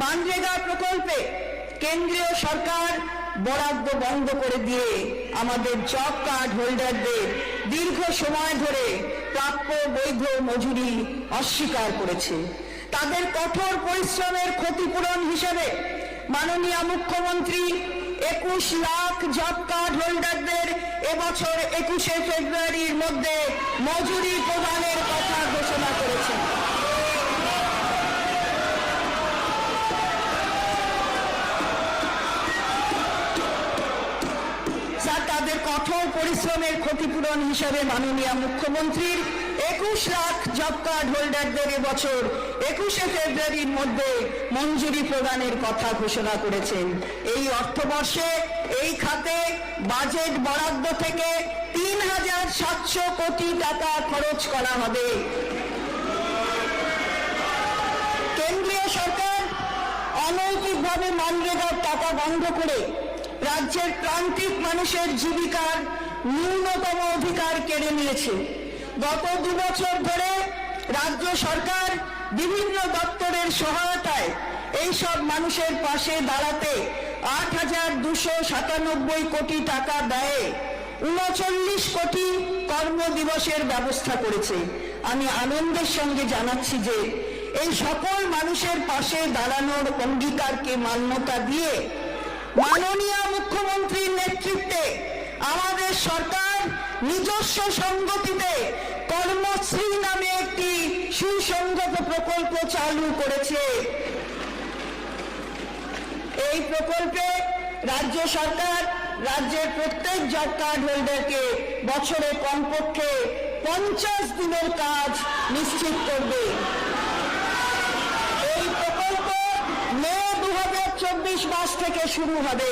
মানরেগা প্রকল্পে কেন্দ্রীয় সরকার বরাদ্দ বন্ধ করে দিয়ে আমাদের জব কার্ড হোল্ডারদের দীর্ঘ সময় ধরে প্রাপ্য বৈধ মজুরি অস্বীকার করেছে। তাদের কঠোর পরিশ্রমের ক্ষতিপূরণ হিসেবে মাননীয় মুখ্যমন্ত্রী একুশ লাখ জব কার্ড হোল্ডারদের এবছর একুশে ফেব্রুয়ারির মধ্যে মজুরি প্রদানের কথা ঘোষণা করেছেন। কঠোর পরিশ্রমের ক্ষতিপূরণ হিসাবে মাননীয় মুখ্যমন্ত্রীর একুশ লাখ জব কার্ড হোল্ডারদের এবছর একুশে ফেব্রুয়ারির মধ্যে মঞ্জুরি প্রদানের কথা ঘোষণা করেছেন। এই অর্থবর্ষে এই খাতে বাজেট বরাদ্দ থেকে তিন হাজার সাতশো কোটি টাকা খরচ করা হবে। কেন্দ্রীয় সরকার অনৈতিকভাবে মানরেগার টাকা বন্ধ করে রাজ্যের প্রান্তিক মানুষের জীবিকার ন্যূনতম অধিকার কেড়ে নিয়েছে। গত দু বছর ধরে রাজ্য সরকার বিভিন্ন দপ্তরের সহায়তায় এইসব মানুষের পাশে দাঁড়াতে আট হাজার দুশো সাতানব্বই কোটি টাকা ব্যয়ে উনচল্লিশ কোটি কর্মদিবসের ব্যবস্থা করেছে। আমি আনন্দের সঙ্গে জানাচ্ছি যে এই সকল মানুষের পাশে দাঁড়ানোর অঙ্গীকারকে মান্যতা দিয়ে মাননীয় মুখ্যমন্ত্রীর নেতৃত্বে আমাদের সরকার নিজস্ব সংগতিতে কর্মশ্রী নামে একটি সুসংগত প্রকল্প চালু করেছে। এই প্রকল্পে রাজ্য সরকার, রাজ্যের প্রত্যেক জব কার্ড হোল্ডারকে বছরে কমপক্ষে পঞ্চাশ দিনের কাজ নিশ্চিত করবে এই প্রকল্প মে দু হাজার চব্বিশ মাস থেকে শুরু হবে।